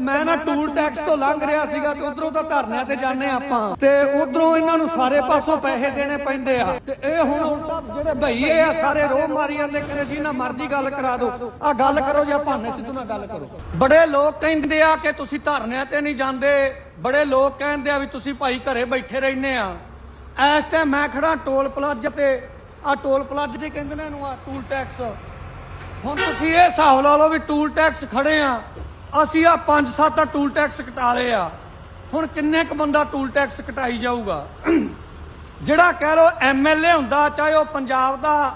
ਮੈਂ ਨਾ toll tax ਤੋਂ ਲੰਘ ਰਿਹਾ ਸੀਗਾ ਤੇ ਉਧਰੋਂ ਤਾਂ ਧਰਨਿਆਂ ਤੇ ਜਾਂਦੇ ਆਪਾਂ। ਤੇ ਉਧਰੋਂ ਇਹਨਾਂ ਨੂੰ ਸਾਰੇ ਪਾਸੋਂ ਪੈਸੇ ਦੇਣੇ ਪੈਂਦੇ ਆ। ਤੇ ਇਹ ਹੁਣ ਉਲਟਾ ਜਿਹੜੇ ਭਈਏ ਆ, ਸਾਰੇ ਰੋਹ ਮਾਰੀ ਜਾਂਦੇ ਕਰੇ ਜੀ ਨਾ ਮਰਜ਼ੀ ਗੱਲ ਕਰਾ ਦਿਓ। ਆ ਗੱਲ ਕਰੋ ਜਾਂ ਭਾਨੇ ਸਿੱਧੂ ਨਾਲ ਗੱਲ ਕਰੋ। ਬੜੇ ਲੋਕ ਕਹਿੰਦੇ ਆ ਕਿ ਤੁਸੀਂ ਧਰਨਿਆਂ ਤੇ ਨਹੀਂ ਜਾਂਦੇ। ਬੜੇ ਲੋਕ ਕਹਿੰਦੇ ਆ ਵੀ ਤੁਸੀਂ ਭਾਈ ਘਰੇ ਬੈਠੇ ਰਹਿੰਦੇ ਆ। ਇਸ ਟਾਈਮ ਮੈਂ ਖੜਾ ਟੋਲ ਪਲਾਜ਼ਾ ਤੇ। ਆ ਟੋਲ ਪਲਾਜ਼ਾ ਤੇ ਕਹਿੰਦੇ ਨੇ ਇਹਨੂੰ ਆ ਟੂਲ ਟੈਕਸ। ਹੁਣ ਤੁਸੀਂ ਇਹ ਹਿਸਾਬ ਲਾ ਲਓ ਵੀ ਟੂਲ ਟੈਕਸ ਖੜੇ ਆ। ਅਸੀਂ ਆ 5-7 ਆ ਟੂਲ ਟੈਕਸ ਕਟਾ ਲਏ ਆ। ਹੁਣ ਕਿੰਨੇ ਕੁ ਬੰਦਾ ਟੂਲ ਟੈਕਸ ਕਟਾਈ ਜਾਊਗਾ? ਜਿਹੜਾ ਕਹਿ ਲਓ ਐਮਐਲਏ ਹੁੰਦਾ, ਚਾਹੇ ਉਹ ਪੰਜਾਬ ਦਾ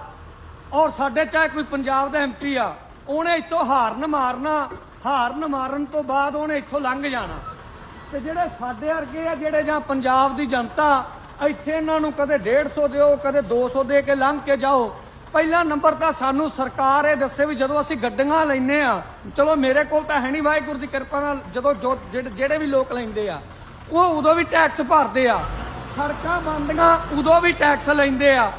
ਔਰ ਸਾਡੇ ਚਾਹੇ ਕੋਈ ਪੰਜਾਬ ਦਾ ਐਮਪੀ ਆ, ਉਹਨੇ ਇੱਥੋਂ ਹਾਰਨ ਮਾਰਨਾ, ਹਾਰਨ ਮਾਰਨ ਤੋਂ ਬਾਅਦ ਉਹਨੇ ਇੱਥੋਂ ਲੰਘ ਜਾਣਾ। ਤੇ ਜਿਹੜੇ ਸਾਡੇ ਵਰਗੇ ਆ, ਜਿਹੜੇ ਜਾਂ ਪੰਜਾਬ ਦੀ ਜਨਤਾ, ਇੱਥੇ ਇਹਨਾਂ ਨੂੰ ਕਦੇ 150 ਦਿਓ, ਕਦੇ 200 ਦੇ ਕੇ ਲੰਘ ਕੇ ਜਾਓ ਪਹਿਲਾ ਨੰਬਰ ਤਾਂ ਸਾਨੂੰ ਸਰਕਾਰ ਇਹ ਦੱਸੇ ਵੀ ਜਦੋਂ ਅਸੀਂ ਗੱਡੀਆਂ ਲੈਨੇ ਆ, ਚਲੋ ਮੇਰੇ ਕੋਲ ਤਾਂ ਹੈ ਨਹੀਂ ਵਾਹਿਗੁਰੂ ਦੀ ਕਿਰਪਾ ਨਾਲ, ਜਦੋਂ ਜੋ ਜਿਹੜੇ ਜਿਹੜੇ ਵੀ ਲੋਕ ਲੈਂਦੇ ਆ, ਉਹ ਉਦੋਂ ਵੀ ਟੈਕਸ ਭਰਦੇ ਆ। ਸੜਕਾਂ ਬਣਦੀਆਂ ਉਦੋਂ ਵੀ ਟੈਕਸ ਲੈਂਦੇ ਆ।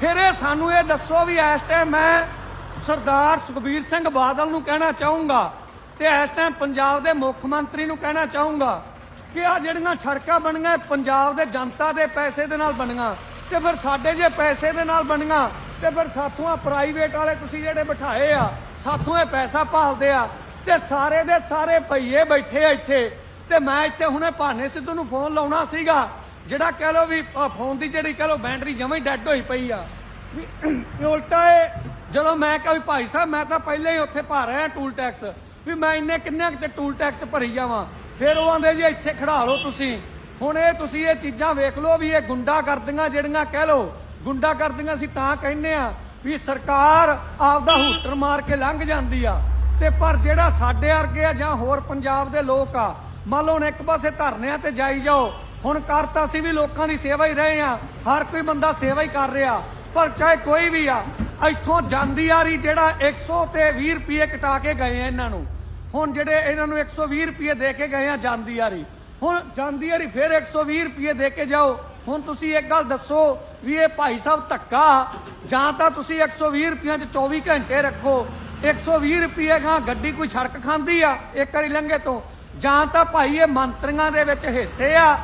ਫਿਰ ਇਹ ਸਾਨੂੰ ਇਹ ਦੱਸੋ ਵੀ ਇਸ ਟਾਈਮ ਮੈਂ ਸਰਦਾਰ ਸੁਖਬੀਰ ਸਿੰਘ ਬਾਦਲ ਨੂੰ ਕਹਿਣਾ ਚਾਹੂੰਗਾ ਤੇ ਇਸ ਟਾਈਮ ਪੰਜਾਬ ਦੇ ਮੁੱਖ ਮੰਤਰੀ ਨੂੰ ਕਹਿਣਾ ਚਾਹੂੰਗਾ ਕਿ ਆ ਜਿਹੜੀਆਂ ਸੜਕਾਂ ਬਣੀਆਂ, ਇਹ ਪੰਜਾਬ ਦੇ ਜਨਤਾ ਦੇ ਪੈਸੇ ਦੇ ਨਾਲ ਬਣੀਆਂ ਤੇ ਫਿਰ ਸਾਡੇ ਜੇ ਪੈਸੇ ਦੇ ਨਾਲ ਬਣੀਆਂ ਤੇ ਫਿਰ ਸਾਥੋਂ ਆ ਪ੍ਰਾਈਵੇਟ ਵਾਲੇ ਤੁਸੀਂ ਜਿਹੜੇ ਬਿਠਾਏ ਆ, ਸਾਥੋਂ ਇਹ ਪੈਸਾ ਭਾਲਦੇ ਆ ਤੇ ਸਾਰੇ ਦੇ ਸਾਰੇ ਭਈਏ ਬੈਠੇ ਆ ਇੱਥੇ। ਤੇ ਮੈਂ ਇੱਥੇ ਹੁਣੇ ਭਾਨੇ ਸਿੱਧੂ ਨੂੰ ਫੋਨ ਲਾਉਣਾ ਸੀਗਾ, ਜਿਹੜਾ ਕਹਿ ਲੋ ਵੀ ਫੋਨ ਦੀ ਜਿਹੜੀ ਕਹਿ ਲੋ ਬੈਟਰੀ ਜਮਾਂ ਹੀ ਡੈੱਡ ਹੋਈ ਪਈ ਆ। ਵੀ ਉਲਟਾ ਇਹ, ਜਦੋਂ ਮੈਂ ਕਿਹਾ ਵੀ ਭਾਈ ਸਾਹਿਬ, ਮੈਂ ਤਾਂ ਪਹਿਲਾਂ ਹੀ ਉੱਥੇ ਭਰ ਰਿਹਾ ਟੂਲ ਟੈਕਸ ਵੀ ਮੈਂ ਇੰਨੇ ਕਿੰਨੇ ਕਿਤੇ ਟੂਲ ਟੈਕਸ ਭਰੀ ਜਾਵਾਂ। ਫਿਰ ਉਹ ਆਂਦੇ ਜੀ, ਇੱਥੇ ਖੜਾ ਲਓ ਤੁਸੀਂ। ਹੁਣ ਇਹ ਤੁਸੀਂ ਇਹ ਚੀਜ਼ਾਂ ਵੇਖ ਲਓ ਵੀ ਇਹ ਗੁੰਡਾ ਕਰਦੀਆਂ ਜਿਹੜੀਆਂ ਕਹਿ ਲਓ ਗੁੰਡਾ ਕਰਦੀਆਂ ਅਸੀਂ ਤਾਂ ਕਹਿੰਦੇ ਆ ਵੀ ਸਰਕਾਰ ਆਪਦਾ ਹੂਟਰ ਮਾਰ ਕੇ ਲੰਘ ਜਾਂਦੀ ਆ। ਤੇ ਪਰ ਜਿਹੜਾ ਸਾਡੇ ਵਰਗੇ ਆ ਜਾਂ ਹੋਰ ਪੰਜਾਬ ਦੇ ਲੋਕ ਆ, ਮੰਨ ਲਓ ਹੁਣ ਇੱਕ ਪਾਸੇ ਧਰਨਿਆਂ ਤੇ ਜਾਈ ਜਾਓ, ਹੁਣ ਕਰ ਤਾਂ ਅਸੀਂ ਵੀ ਲੋਕਾਂ ਦੀ ਸੇਵਾ ਹੀ ਰਹੇ ਆ, ਹਰ ਕੋਈ ਬੰਦਾ ਸੇਵਾ ਹੀ ਕਰ ਰਿਹਾ। ਪਰ ਚਾਹੇ ਕੋਈ ਵੀ ਆ, ਇੱਥੋਂ ਜਾਂਦੀ ਆ ਰਹੀ ਜਿਹੜਾ 100 ਤੇ 20 ਰੁਪਏ ਕਟਾ ਕੇ ਗਏ ਆ ਇਹਨਾਂ ਨੂੰ। ਹੁਣ ਜਿਹੜੇ ਇਹਨਾਂ ਨੂੰ 120 ਰੁਪਏ ਦੇ ਕੇ ਗਏ ਆ ਜਾਂਦੀ ਆ ਰਹੀ ਹੁਣ ਜਾਂਦੀ ਆ ਰਹੀ ਫਿਰ 120 ਰੁਪਏ ਦੇ ਕੇ ਜਾਓ। ਹੁਣ ਤੁਸੀਂ ਇੱਕ ਗੱਲ ਦੱਸੋ ਵੀ ਇਹ ਭਾਈ ਸਾਹਿਬ ਧੱਕਾ, ਜਾਂ ਤਾਂ ਤੁਸੀਂ 120 ਰੁਪਈਆਂ 'ਚ 24 ਘੰਟੇ ਰੱਖੋ। 120 ਰੁਪਏ ਗਾਂ ਗੱਡੀ ਕੋਈ ਸੜਕ ਖਾਂਦੀ ਆ, ਇੱਕ ਵਾਰੀ ਲੰਘੇ ਤੋਂ। ਜਾਂ ਤਾਂ ਭਾਈ ਇਹ ਮੰਤਰੀਆਂ ਦੇ ਵਿੱਚ ਹਿੱਸੇ ਆ,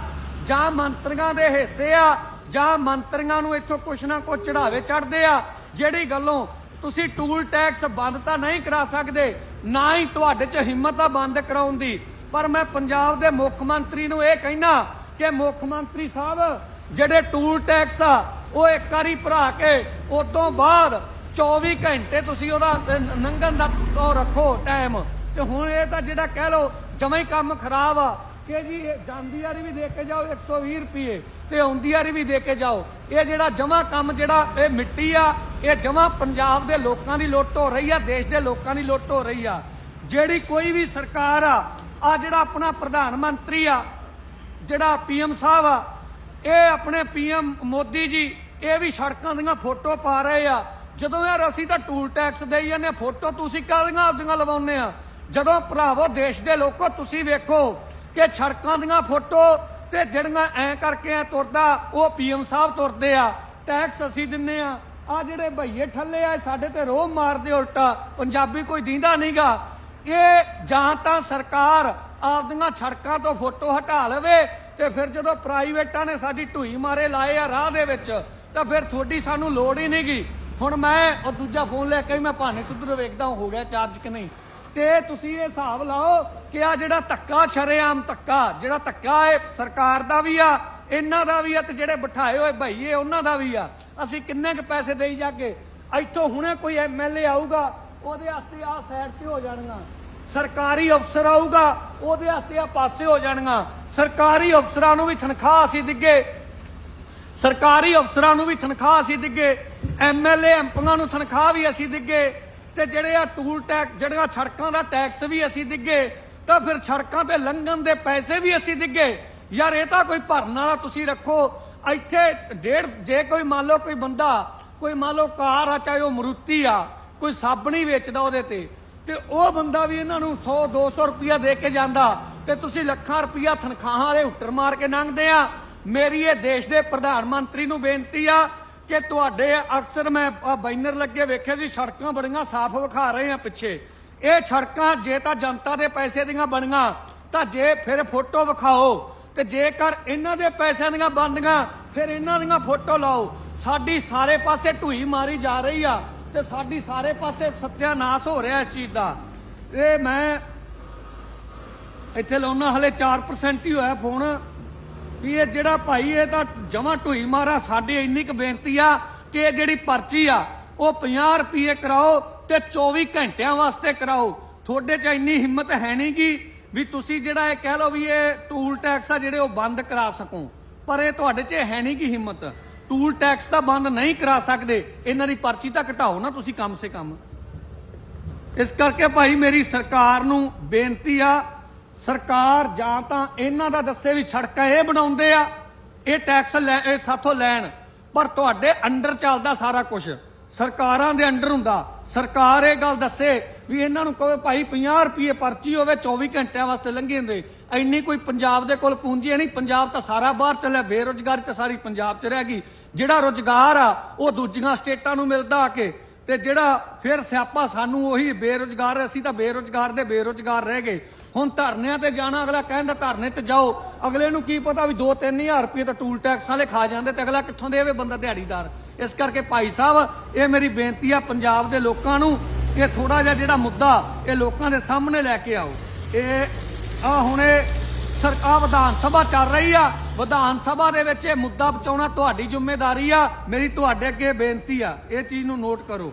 ਜਾਂ ਮੰਤਰੀਆਂ ਦੇ ਹਿੱਸੇ ਆ, ਜਾਂ ਮੰਤਰੀਆਂ ਨੂੰ ਇੱਥੋਂ ਕੁਛ ਨਾ ਕੁਛ ਚੜਾਵੇ ਚੜਦੇ ਆ। ਜਿਹੜੀ ਗੱਲੋਂ ਤੁਸੀਂ ਟੂਲ ਟੈਕਸ ਬੰਦ ਤਾਂ ਨਹੀਂ ਕਰਾ ਸਕਦੇ, ਨਾ ਹੀ ਤੁਹਾਡੇ 'ਚ ਹਿੰਮਤ ਆ ਬੰਦ ਕਰਾਉਣ ਦੀ। ਪਰ ਮੈਂ ਪੰਜਾਬ ਦੇ ਮੁੱਖ ਮੰਤਰੀ ਨੂੰ ਇਹ ਕਹਿਣਾ ਕਿ ਮੁੱਖ ਮੰਤਰੀ ਸਾਹਿਬ ਜਿਹੜੇ ਟੂਲ ਟੈਕਸ ਆ, ਉਹ ਇੱਕ ਵਾਰੀ ਭਰਾ ਕੇ ਉਸ ਤੋਂ ਬਾਅਦ 24 ਘੰਟੇ ਤੁਸੀਂ ਉਹਦਾ ਨ- ਲੰਘਣ ਦਾ ਉਹ ਰੱਖੋ ਟਾਈਮ ਤੇ ਹੁਣ ਇਹ ਤਾਂ ਜਿਹੜਾ ਕਹਿ ਲਓ, ਜਮਾਂ ਹੀ ਕੰਮ ਖਰਾਬ ਆ, ਕਿ ਜੀ ਇਹ ਜਾਂਦੀ ਵਾਰੀ ਵੀ ਦੇ ਕੇ ਜਾਓ 120 ਰੁਪਏ, ਤੇ ਆਉਂਦੀ ਵਾਰੀ ਵੀ ਦੇ ਕੇ ਜਾਓ। ਇਹ ਜਿਹੜਾ ਜਮਾ ਕੰਮ ਜਿਹੜਾ, ਇਹ ਮਿੱਟੀ ਆ, ਇਹ ਜਮਾ ਪੰਜਾਬ ਦੇ ਲੋਕਾਂ ਦੀ ਲੁੱਟ ਹੋ ਰਹੀ ਆ, ਦੇਸ਼ ਦੇ ਲੋਕਾਂ ਦੀ ਲੁੱਟ ਹੋ ਰਹੀ ਆ। ਜਿਹੜੀ ਕੋਈ ਵੀ ਸਰਕਾਰ ਆ ਆ ਜਿਹੜਾ ਆਪਣਾ ਪ੍ਰਧਾਨ ਮੰਤਰੀ ਆ, ਜਿਹੜਾ ਪੀਐਮ ਸਾਹਿਬ ਆ ਇਹ ਆਪਣੇ ਪੀਐਮ ਮੋਦੀ ਜੀ, ਇਹ ਵੀ ਸੜਕਾਂ ਦੀਆਂ ਫੋਟੋ ਪਾ ਰਹੇ ਆ। ਜਦੋਂ ਯਾਰ ਅਸੀਂ ਤਾਂ ਟੂਲ ਟੈਕਸ ਦੇਈ ਜਾਂਦੇ ਫੋਟੋ ਤੁਸੀਂ ਕਾਹਦੀਆਂ ਆਪਦੀਆਂ ਲਵਾਉਂਦੇ ਆ? ਜਦੋਂ ਭਰਾਵੋ, ਦੇਸ਼ ਦੇ ਲੋਕੋ, ਤੁਸੀਂ ਵੇਖੋ ਕਿ ਸੜਕਾਂ ਦੀਆਂ ਫੋਟੋ ਤੇ ਜਿਹੜੀਆਂ ਐ ਕਰਕੇ ਐ ਤੁਰਦਾ, ਉਹ ਪੀਐਮ ਸਾਹਿਬ ਤੁਰਦੇ ਆ। ਟੈਕਸ ਅਸੀਂ ਦਿੰਨੇ ਆ। ਆ ਜਿਹੜੇ ਭਈਏ ਠੱਲੇ ਆ ਸਾਡੇ ਤੇ ਰੋਹ ਮਾਰਦੇ ਉਲਟਾ। ਪੰਜਾਬੀ ਕੋਈ ਦੀਂਦਾ ਨਹੀਂਗਾ। ਇਹ ਜਾਂ ਤਾਂ ਸਰਕਾਰ ਆਪਦੀਆਂ ਸੜਕਾਂ ਤੋਂ ਫੋਟੋ ਹਟਾ ਲਵੇ ਤੇ ਫਿਰ ਜਦੋਂ ਪ੍ਰਾਈਵੇਟਾਂ ਨੇ ਸਾਡੀ ਢੂਈ ਮਾਰੇ ਲਾਏ ਆ ਰਾਹ ਦੇ ਵਿੱਚ, ਤਾਂ ਫਿਰ ਤੁਹਾਡੀ ਸਾਨੂੰ ਲੋੜ ਹੀ ਨਹੀਂਗੀ ਹੁਣ ਮੈਂ ਉਹ ਦੂਜਾ ਫੋਨ ਲੈ ਕੇ ਵੀ ਮੈਂ ਭਾਨੇ ਸਿੱਧੂ ਵੇਖਦਾ ਹੋ ਗਿਆ ਚਾਰਜ ਕਿ ਨਹੀਂ। ਤੇ ਤੁਸੀਂ ਇਹ ਹਿਸਾਬ ਲਾਓ ਕਿ ਆ ਜਿਹੜਾ ਧੱਕਾ, ਸ਼ਰੇਆਮ ਧੱਕਾ, ਜਿਹੜਾ ਧੱਕਾ ਹੈ ਸਰਕਾਰ ਦਾ ਵੀ ਆ, ਇਹਨਾਂ ਦਾ ਵੀ ਆ ਤੇ ਜਿਹੜੇ ਬਿਠਾਏ ਹੋਏ ਭਈਏ ਉਹਨਾਂ ਦਾ ਵੀ ਆ। ਅਸੀਂ ਕਿੰਨੇ ਕੁ ਪੈਸੇ ਦੇਈ ਜਾਗੇ? ਇੱਥੋਂ ਹੁਣੇ ਕੋਈ ਐਮਐਲਏ ਆਊਗਾ, ਉਹਦੇ ਵਾਸਤੇ ਆ ਸਾਈਡ ਤੇ ਹੋ ਜਾਣਗਾ ਸਰਕਾਰੀ ਅਫਸਰ ਆਊਗਾ, ਉਹਦੇ ਵਾਸਤੇ ਆ ਪਾਸੇ ਹੋ ਜਾਣਗਾ ਸਰਕਾਰੀ ਅਫਸਰਾਂ ਨੂੰ ਵੀ ਤਨਖਾਹ ਅਸੀਂ ਦਿੱਗੇ। ਸਰਕਾਰੀ ਅਫਸਰਾਂ ਨੂੰ ਵੀ ਤਨਖਾਹ ਅਸੀਂ ਦਿੱਗੇ। ਐਮਐਲਏ ਐਮਪੀਆਂ ਨੂੰ ਤਨਖਾਹ ਵੀ ਅਸੀਂ ਦਿੱਗੇ। ਤੇ ਜਿਹੜੇ ਆ ਟੂਲ ਟੈਕਸ ਜਿਹੜੀਆਂ ਸੜਕਾਂ ਦਾ ਟੈਕਸ ਵੀ ਅਸੀਂ ਦਿੱਗੇ, ਤਾਂ ਫਿਰ ਸੜਕਾਂ ਤੇ ਲੰਘਣ ਦੇ ਪੈਸੇ ਵੀ ਅਸੀਂ ਦਿੱਗੇ। ਯਾਰ, ਇਹ ਤਾਂ ਕੋਈ ਭਰਨ ਵਾਲਾ ਤੁਸੀਂ ਰੱਖੋ। ਇੱਥੇ ਡੇਢ, ਜੇ ਕੋਈ ਮੰਨ ਲਓ ਕੋਈ ਬੰਦਾ, ਕੋਈ ਮੰਨ ਲਓ ਕਾਰ ਆ, ਚਾਹੇ ਉਹ ਮਰੂਤੀ ਆ, ਕੋਈ ਸਾਬਣੀ ਵੇਚਦਾ ਉਹਦੇ ਤੇ ਤੇ ਉਹ ਬੰਦਾ ਵੀ ਇਹਨਾਂ ਨੂੰ 100 200 ਰੁਪਇਆ ਦੇ ਕੇ ਜਾਂਦਾ ਤੇ ਤੁਸੀਂ ਲੱਖਾਂ ਰੁਪਇਆ ਤਨਖਾਹਾਂ ਦੇ ਹੁੱਟਰ ਮਾਰ ਕੇ ਲੰਘਦੇ ਆ। ਮੇਰੀ ਇਹ ਦੇਸ਼ ਦੇ ਪ੍ਰਧਾਨ ਮੰਤਰੀ ਨੂੰ ਬੇਨਤੀ ਆ ਕਿ ਤੁਹਾਡੇ ਅਕਸਰ ਮੈਂ ਆਹ ਬੈਨਰ ਲੱਗੇ ਵੇਖੇ ਸੀ, ਸੜਕਾਂ ਬੜੀਆਂ ਸਾਫ਼ ਵਿਖਾ ਰਹੇ ਆ ਪਿੱਛੇ। ਇਹ ਸੜਕਾਂ ਜੇ ਤਾਂ ਜਨਤਾ ਦੇ ਪੈਸੇ ਦੀਆਂ ਬਣੀਆਂ, ਤਾਂ ਜੇ ਫਿਰ ਫੋਟੋ ਵਿਖਾਓ ਤੇ ਜੇਕਰ ਇਹਨਾਂ ਦੇ ਪੈਸਿਆਂ ਦੀਆਂ ਬਣਦੀਆਂ, ਫਿਰ ਇਹਨਾਂ ਦੀਆਂ ਫੋਟੋ ਲਾਓ। ਸਾਡੀ ਸਾਰੇ ਪਾਸੇ ਢੂਈ ਮਾਰੀ ਜਾ ਰਹੀ ਆ। ਤੇ ਸਾਡੀ ਸਾਰੇ ਪਾਸੇ ਸਤਿਆਨਾਸ਼ ਹੋ ਰਿਹਾ ਇਸ ਚੀਜ਼ ਦਾ। ਇਹ ਮੈਂ ਇੱਥੇ ਲਾਉਣਾ ਹਲੇ 4% ਹੀ ਹੋਇਆ ਫੋਨ ਵੀ ਇਹ ਜਿਹੜਾ ਭਾਈ, ਇਹ ਤਾਂ ਜਮਾ ਢੂਈ ਮਾਰਾ, ਸਾਡੀ ਇੰਨੀ ਕੁ ਬੇਨਤੀ ਆ ਕਿ ਇਹ ਜਿਹੜੀ ਪਰਚੀ ਆ, ਉਹ 50 ਰੁਪਏ ਕਰਾਓ ਤੇ 24 ਘੰਟਿਆਂ ਵਾਸਤੇ ਕਰਾਓ। ਤੁਹਾਡੇ 'ਚ ਇੰਨੀ ਹਿੰਮਤ ਹੈ ਨਹੀਂ ਗੀ ਵੀ ਤੁਸੀਂ ਜਿਹੜਾ ਇਹ ਕਹਿ ਲਓ ਵੀ ਇਹ ਟੂਲ ਟੈਕਸ ਆ ਜਿਹੜੇ ਉਹ ਬੰਦ ਕਰਾ ਸਕੋ। ਪਰ ਇਹ ਤੁਹਾਡੇ 'ਚ ਹੈ ਨਹੀਂ ਗੀ ਹਿੰਮਤ। ਟੂਲ ਟੈਕਸ ਤਾਂ ਬੰਦ ਨਹੀਂ ਕਰਾ ਸਕਦੇ। ਇਹਨਾਂ ਦੀ ਪਰਚੀ ਤਾਂ ਘਟਾਓ ਨਾ ਤੁਸੀਂ ਕੰਮ ਸੇ ਕੰਮ। ਇਸ ਕਰਕੇ ਭਾਈ ਮੇਰੀ ਸਰਕਾਰ ਨੂੰ ਬੇਨਤੀ ਆ, ਸਰਕਾਰ ਜਾਂ ਤਾਂ ਇਹਨਾਂ ਦਾ ਦੱਸੇ ਵੀ ਸੜਕਾਂ ਇਹ ਬਣਾਉਂਦੇ ਆ, ਇਹ ਟੈਕਸ ਲੈ, ਇਹ ਸਾਥੋਂ ਲੈਣ। ਪਰ ਤੁਹਾਡੇ ਅੰਡਰ ਚੱਲਦਾ ਸਾਰਾ ਕੁਝ ਸਰਕਾਰਾਂ ਦੇ ਅੰਡਰ ਹੁੰਦਾ। ਸਰਕਾਰ ਇਹ ਗੱਲ ਦੱਸੇ ਵੀ ਇਹਨਾਂ ਨੂੰ ਕਹੇ ਭਾਈ 50 ਰੁਪਏ ਪਰਚੀ ਹੋਵੇ 24 ਘੰਟਿਆਂ ਵਾਸਤੇ ਲੰਘੇ ਹੁੰਦੇ ਇੰਨੀ ਕੋਈ ਪੰਜਾਬ ਦੇ ਕੋਲ ਪੂੰਜੀ ਨਹੀਂ, ਪੰਜਾਬ ਤਾਂ ਸਾਰਾ ਬਾਹਰ ਚੱਲਿਆ, ਬੇਰੁਜ਼ਗਾਰੀ ਤਾਂ ਸਾਰੀ ਪੰਜਾਬ 'ਚ ਰਹਿ ਗਈ। ਜਿਹੜਾ ਰੁਜ਼ਗਾਰ ਆ, ਉਹ ਦੂਜੀਆਂ ਸਟੇਟਾਂ ਨੂੰ ਮਿਲਦਾ ਆ ਕੇ, ਤੇ ਜਿਹੜਾ ਫਿਰ ਸਿਆਪਾ ਸਾਨੂੰ ਉਹੀ ਬੇਰੁਜ਼ਗਾਰ, ਅਸੀਂ ਤਾਂ ਬੇਰੁਜ਼ਗਾਰ ਦੇ ਬੇਰੁਜ਼ਗਾਰ ਰਹਿ ਗਏ। ਹੁਣ ਧਰਨਿਆਂ ਤੇ ਜਾਣਾ, ਅਗਲਾ ਕਹਿੰਦਾ ਧਰਨੇ ਤੇ ਜਾਓ। ਅਗਲੇ ਨੂੰ ਕੀ ਪਤਾ ਵੀ 2-3000 ਰੁਪਏ ਤਾਂ ਟੂਲ ਟੈਕਸ ਵਾਲੇ ਖਾ ਜਾਂਦੇ ਤੇ ਅਗਲਾ ਕਿੱਥੋਂ ਦੇਵੇ ਬੰਦਾ ਦਿਹਾੜੀਦਾਰ। ਇਸ ਕਰਕੇ ਭਾਈ ਸਾਹਿਬ, ਇਹ ਮੇਰੀ ਬੇਨਤੀ ਆ ਪੰਜਾਬ ਦੇ ਲੋਕਾਂ ਨੂੰ, ਇਹ ਥੋੜਾ ਜਿਹਾ ਜਿਹੜਾ ਮੁੱਦਾ, ਇਹ ਲੋਕਾਂ ਦੇ ਸਾਹਮਣੇ ਲੈ ਕੇ ਆਓ। ਇਹ ਆ ਹੁਣ ਸਰਕਾਰ ਵਿਧਾਨ ਸਭਾ ਚੱਲ ਰਹੀ ਆ। ਵਿਧਾਨ ਸਭਾ ਦੇ ਵਿੱਚ ਇਹ ਮੁੱਦਾ ਪਹੁੰਚਾਉਣਾ ਤੁਹਾਡੀ ਜ਼ਿੰਮੇਵਾਰੀ ਆ। ਮੇਰੀ ਤੁਹਾਡੇ ਅੱਗੇ ਬੇਨਤੀ ਆ। ਇਹ ਚੀਜ਼ ਨੂੰ ਨੋਟ ਕਰੋ।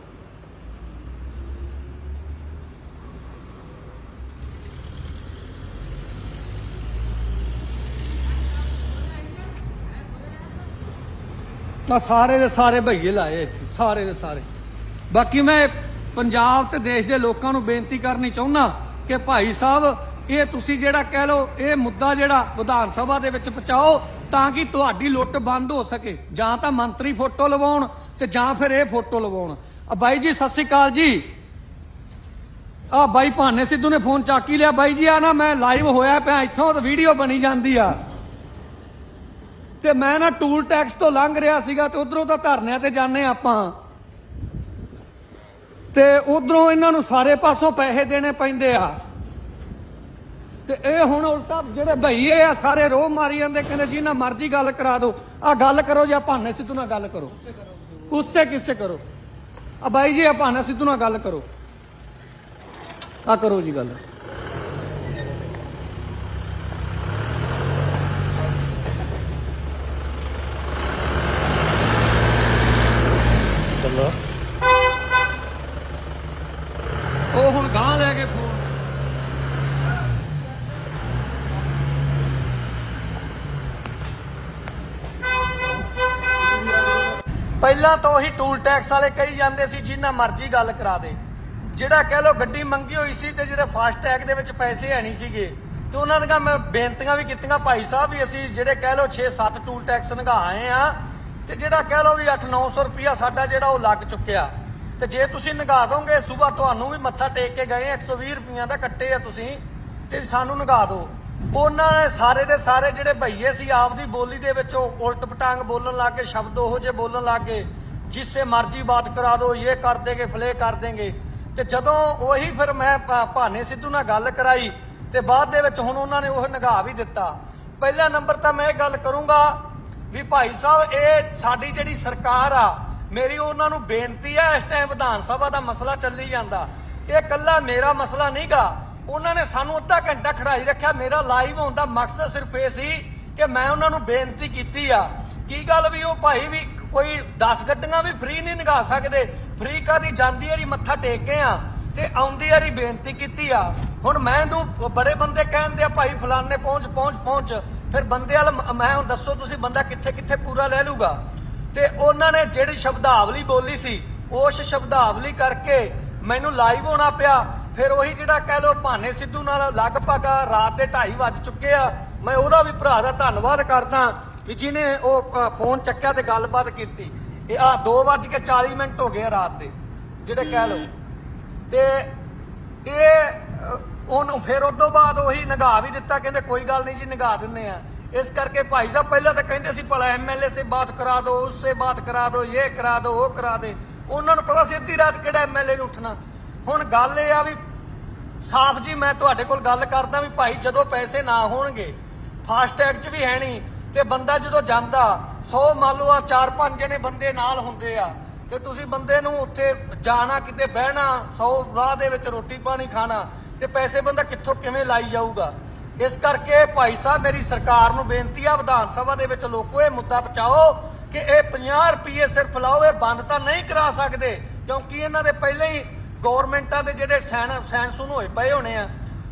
ਤਾਂ ਸਾਰੇ ਦੇ ਸਾਰੇ ਭਈਏ ਲਾਏ ਇੱਥੇ। ਸਾਰੇ ਦੇ ਸਾਰੇ। ਬਾਕੀ ਮੈਂ ਪੰਜਾਬ ਤੇ ਦੇਸ਼ ਦੇ ਲੋਕਾਂ ਨੂੰ ਬੇਨਤੀ ਕਰਨੀ ਚਾਹੁੰਦਾ ਕਿ ਭਾਈ ਸਾਹਿਬ ਇਹ ਤੁਸੀਂ ਜਿਹੜਾ ਕਹਿ ਲਓ, ਇਹ ਮੁੱਦਾ ਜਿਹੜਾ ਵਿਧਾਨ ਸਭਾ ਦੇ ਵਿੱਚ ਪਹੁੰਚਾਓ ਤਾਂ ਕਿ ਤੁਹਾਡੀ ਲੁੱਟ ਬੰਦ ਹੋ ਸਕੇ। ਜਾਂ ਤਾਂ ਮੰਤਰੀ ਫੋਟੋ ਲਵਾਉਣ ਤੇ ਜਾਂ ਫਿਰ ਇਹ ਫੋਟੋ ਲਵਾਉਣ। ਆ ਬਾਈ ਜੀ, ਸਤਿ ਸ੍ਰੀ ਅਕਾਲ ਜੀ। ਆ ਬਾਈ ਭਾਨੇ ਸਿੱਧੂ ਨੇ ਫੋਨ ਚੱਕ ਹੀ ਲਿਆ। ਬਾਈ ਜੀ, ਆ ਨਾ ਮੈਂ ਲਾਈਵ ਹੋਇਆ ਪਿਆ, ਇੱਥੋਂ ਤੇ ਵੀਡੀਓ ਬਣੀ ਜਾਂਦੀ ਆ। ਤੇ ਮੈਂ ਨਾ ਟੂਲ ਟੈਕਸ ਤੋਂ ਲੰਘ ਰਿਹਾ ਸੀਗਾ ਤੇ ਉਧਰੋਂ ਤਾਂ ਧਰਨਿਆਂ ਤੇ ਜਾਂਦੇ ਆਪਾਂ। ਤੇ ਉਧਰੋਂ ਇਹਨਾਂ ਨੂੰ ਸਾਰੇ ਪਾਸੋਂ ਪੈਸੇ ਦੇਣੇ ਪੈਂਦੇ ਆ। ਤੇ ਇਹ ਹੁਣ ਉਲਟਾ ਜਿਹੜੇ ਭਈਏ ਆ, ਸਾਰੇ ਰੋਹ ਮਾਰੀ ਜਾਂਦੇ, ਕਹਿੰਦੇ ਜੀ ਨਾ ਮਰਜ਼ੀ ਗੱਲ ਕਰਾ ਦਿਓ। ਆ ਗੱਲ ਕਰੋ ਜਾਂ ਭਾਨੇ ਸਿੱਧੂ ਨਾਲ ਗੱਲ ਕਰੋ। ਉਸੇ ਕਿਸੇ ਕਰੋ? ਆ ਬਾਈ ਜੀ ਆ ਭਾਨਾ ਸਿੱਧੂ ਨਾਲ ਗੱਲ ਕਰੋ। ਆ ਕਰੋ ਜੀ ਗੱਲ ਚੱਲੋ ਉਹ ਹੁਣ ਗਾਂ ਲੈ ਕੇ ਫੋਨ ਪਹਿਲਾਂ ਤਾਂ ਉਹੀ ਟੂਲ ਟੈਕਸ ਵਾਲੇ ਕਹੀ ਜਾਂਦੇ ਸੀ, ਜਿੰਨਾ ਮਰਜ਼ੀ ਗੱਲ ਕਰਾ ਦੇ। ਜਿਹੜਾ ਕਹਿ ਲੋ ਗੱਡੀ ਮੰਗੀ ਹੋਈ ਸੀ ਤੇ ਜਿਹੜੇ ਫਾਸਟ ਟੈਗ ਦੇ ਵਿੱਚ ਪੈਸੇ ਹੈ ਨਹੀਂ ਸੀਗੇ, ਤੇ ਉਹਨਾਂ ਦੀਆਂ ਮੈਂ ਬੇਨਤੀਆਂ ਵੀ ਕੀਤੀਆਂ, ਭਾਈ ਸਾਹਿਬ ਵੀ ਅਸੀਂ ਜਿਹੜੇ ਕਹਿ ਲੋ 6-7 ਟੂਲ ਟੈਕਸ ਨਗਾਏ ਆ ਤੇ ਜਿਹੜਾ ਕਹਿ ਲੋ ਵੀ 8-900 ਰੁਪਿਆ ਸਾਡਾ ਜਿਹੜਾ ਉਹ ਲੱਗ ਚੁੱਕਿਆ। ਤੇ ਜੇ ਤੁਸੀਂ ਨਗਾ ਦੋਗੇ, ਸਵੇਰ ਤੁਹਾਨੂੰ ਵੀ ਮੱਥਾ ਟੇਕ ਕੇ ਗਏ 120 ਰੁਪਈਆਂ ਦਾ ਕੱਟੇ ਆ ਤੁਸੀਂ, ਤੇ ਸਾਨੂੰ ਨਗਾ ਦਿਓ ਉਹਨਾਂ ਨੇ ਸਾਰੇ ਦੇ ਸਾਰੇ ਜਿਹੜੇ ਭਈਏ ਸੀ, ਆਪਦੀ ਬੋਲੀ ਦੇ ਵਿੱਚ ਉਹ ਉਲਟ ਪਟਾਂਗ ਬੋਲਣ ਲੱਗ ਗਏ, ਸ਼ਬਦ ਉਹੋ ਜਿਹੇ ਬੋਲਣ ਲੱਗ ਗਏ। ਜਿਸੇ ਮਰਜ਼ੀ ਬਾਤ ਕਰਾ ਦਿਓ, ਇਹ ਕਰ ਦੇਗੇ ਫਲੇ ਕਰ ਦੇਗੇ। ਤੇ ਜਦੋਂ ਉਹੀ ਫਿਰ ਮੈਂ ਭਾਨੇ ਸਿੱਧੂ ਨਾਲ ਗੱਲ ਕਰਾਈ, ਤੇ ਬਾਅਦ ਦੇ ਵਿੱਚ ਹੁਣ ਉਹਨਾਂ ਨੇ ਉਹ ਨਿਗਾਹ ਵੀ ਦਿੱਤਾ। ਪਹਿਲਾ ਨੰਬਰ ਤਾਂ ਮੈਂ ਇਹ ਗੱਲ ਕਰੂੰਗਾ ਵੀ ਭਾਈ ਸਾਹਿਬ, ਇਹ ਸਾਡੀ ਜਿਹੜੀ ਸਰਕਾਰ ਆ, ਮੇਰੀ ਉਹਨਾਂ ਨੂੰ ਬੇਨਤੀ ਆ, ਇਸ ਟਾਈਮ ਵਿਧਾਨ ਸਭਾ ਦਾ ਮਸਲਾ ਚੱਲੀ ਜਾਂਦਾ। ਇਹ ਕੱਲਾ ਮੇਰਾ ਮਸਲਾ ਨਹੀਂਗਾ। ਉਹਨਾਂ ਨੇ ਸਾਨੂੰ ਅੱਧਾ ਘੰਟਾ ਖੜਾਈ ਰੱਖਿਆ। ਮੇਰਾ ਲਾਈਵ ਹੋਣ ਦਾ ਮਕਸਦ ਸਿਰਫ ਇਹ ਸੀ ਕਿ ਮੈਂ ਉਹਨਾਂ ਨੂੰ ਬੇਨਤੀ ਕੀਤੀ ਆ। ਕੀ ਗੱਲ ਵੀ ਉਹ ਭਾਈ ਵੀ ਕੋਈ 10 ਗੱਡੀਆਂ ਵੀ ਫ੍ਰੀ ਨਹੀਂ ਨਿਗਾ ਸਕਦੇ। ਫ੍ਰੀ ਕਾਦੀ ਜਾਂਦੀ ਵਾਰੀ ਮੱਥਾ ਟੇਕ ਗਏ ਆ ਤੇ ਆਉਂਦੀ ਵਾਰੀ ਬੇਨਤੀ ਕੀਤੀ ਆ। ਹੁਣ ਮੈਂ ਨੂੰ ਬੜੇ ਬੰਦੇ ਕਹਿੰਦੇ ਆ, ਭਾਈ ਫਲਾਣੇ ਪਹੁੰਚ ਪਹੁੰਚ ਪਹੁੰਚ। ਫਿਰ ਬੰਦੇ ਵਾਲ ਮੈਂ ਹੁਣ ਦੱਸੋ ਤੁਸੀਂ ਬੰਦਾ ਕਿੱਥੇ ਕਿੱਥੇ ਪੂਰਾ ਲੈ ਲੂਗਾ। ਤੇ ਉਹਨਾਂ ਨੇ ਜਿਹੜੀ ਸ਼ਬਦਾਵਲੀ ਬੋਲੀ ਸੀ, ਉਸ ਸ਼ਬਦਾਵਲੀ ਕਰਕੇ ਮੈਨੂੰ ਲਾਈਵ ਹੋਣਾ ਪਿਆ। ਫਿਰ ਉਹੀ ਜਿਹੜਾ ਕਹਿ ਲੋ ਭਾਨੇ ਸਿੱਧੂ ਨਾਲ ਲਗਭਗ ਰਾਤ ਦੇ 2:30 ਵੱਜ ਚੁੱਕੇ ਆ। ਮੈਂ ਉਹਦਾ ਵੀ ਭਰਾ ਦਾ ਧੰਨਵਾਦ ਕਰਦਾ। ਵੀ ਜਿਹਨੇ ਉਹ ਫੋਨ ਚੱਕਿਆ ਤੇ ਗੱਲਬਾਤ ਕੀਤੀ ਇਹ ਆ 2:40 ਮਿੰਟ ਹੋ ਗਏ ਰਾਤ ਦੇ ਜਿਹੜੇ ਕਹਿ ਲਓ। ਤੇ ਇਹ ਅ, ਉਹਨੂੰ ਫਿਰ ਉਸ ਤੋਂ ਬਾਅਦ ਉਹੀ ਨਿਗਾਹ ਵੀ ਦਿੱਤਾ ਕਹਿੰਦੇ ਕੋਈ ਗੱਲ ਨਹੀਂ ਜੀ ਨਿਗਾਹ ਦਿੰਦੇ ਆ। ਇਸ ਕਰਕੇ ਭਾਈ ਸਾਹਿਬ ਪਹਿਲਾਂ ਤਾਂ ਕਹਿੰਦੇ ਸੀ ਭਲਾ ਐਮਐਲਏ ਸੇ ਬਾਤ ਕਰਾ ਦਿਓ ਉਸਸੇ ਬਾਤ ਕਰਾ ਦਿਓ ਇਹ ਕਰਾ ਦਿਓ ਉਹ ਕਰਾ ਦੇ। ਉਹਨਾਂ ਨੂੰ ਪਤਾ ਸੀ ਅੱਧੀ ਰਾਤ ਕਿਹੜਾ ਐਮਐਲਏ ਨੂੰ ਉੱਠਣਾ। ਹੁਣ ਗੱਲ ਇਹ ਆ ਵੀ ਸਾਫ਼ ਜੀ ਮੈਂ ਤੁਹਾਡੇ ਕੋਲ ਗੱਲ ਕਰਦਾ ਵੀ ਭਾਈ ਜਦੋਂ ਪੈਸੇ ਨਾ ਹੋਣਗੇ ਫਾਸਟੈਗ 'ਚ ਵੀ ਹੈ ਨਹੀਂ। ਤੇ ਬੰਦਾ ਜਦੋਂ ਜਾਂਦਾ 100 ਮੰਨ ਲਓ ਆ 4-5 ਜਣੇ ਬੰਦੇ ਨਾਲ ਹੁੰਦੇ ਆ, ਤੇ ਤੁਸੀਂ ਬੰਦੇ ਨੂੰ ਉੱਥੇ ਜਾਣਾ, ਕਿਤੇ ਬਹਿਣਾ 100 ਰਾਹ ਦੇ ਵਿੱਚ ਰੋਟੀ ਪਾਣੀ ਖਾਣਾ, ਤੇ ਪੈਸੇ ਬੰਦਾ ਕਿੱਥੋਂ ਕਿਵੇਂ ਲਾਈ ਜਾਊਗਾ? ਇਸ ਕਰਕੇ ਭਾਈ ਸਾਹਿਬ, ਮੇਰੀ ਸਰਕਾਰ ਨੂੰ ਬੇਨਤੀ ਆ, ਵਿਧਾਨ ਸਭਾ ਦੇ ਵਿੱਚ ਲੋਕੋ ਇਹ ਮੁੱਦਾ ਬਚਾਓ ਕਿ ਇਹ 50 ਰੁਪਏ ਸਿਰਫ ਲਾਓ, ਇਹ ਬੰਦ ਤਾਂ ਨਹੀਂ ਕਰਾ ਸਕਦੇ, ਕਿਉਂਕਿ ਇਹਨਾਂ ਦੇ ਪਹਿਲਾਂ ਹੀ ਗਵਰਨਮੈਂਟਾਂ ਦੇ ਜਿਹੜੇ ਸੈਨ ਸੈਂਸੂਨ ਹੋਏ ਪਏ ਹੋਣੇ ਆ,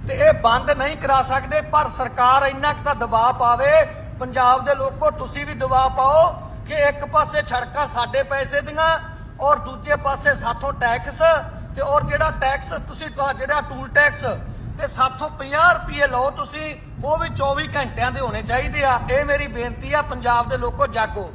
ਤੇ ਇਹ ਬੰਦ ਨਹੀਂ ਕਰਾ ਸਕਦੇ, ਪਰ ਸਰਕਾਰ ਇੰਨਾ ਕੁ ਤਾਂ ਦਬਾਅ ਪਾਵੇ ਪੰਜਾਬ ਦੇ ਲੋਕੋ, ਤੁਸੀਂ ਵੀ ਦਬਾਅ ਪਾਓ ਕਿ ਇੱਕ ਪਾਸੇ ਸੜਕਾਂ ਸਾਡੇ ਪੈਸੇ ਦੀਆਂ ਔਰ ਦੂਜੇ ਪਾਸੇ ਸਾਥੋਂ ਟੈਕਸ ਤੇ ਔਰ ਜਿਹੜਾ ਟੈਕਸ ਤੁਸੀਂ ਜਿਹੜਾ ਟੂਲ ਟੈਕਸ ਤੇ ਸਾਥੋਂ 50 ਰੁਪਏ ਲਓ ਤੁਸੀਂ, ਉਹ ਵੀ 24 ਘੰਟਿਆਂ ਦੇ ਹੋਣੇ ਚਾਹੀਦੇ ਆ। ਇਹ ਮੇਰੀ ਬੇਨਤੀ ਆ, ਪੰਜਾਬ ਦੇ ਲੋਕੋ ਜਾਗੋ।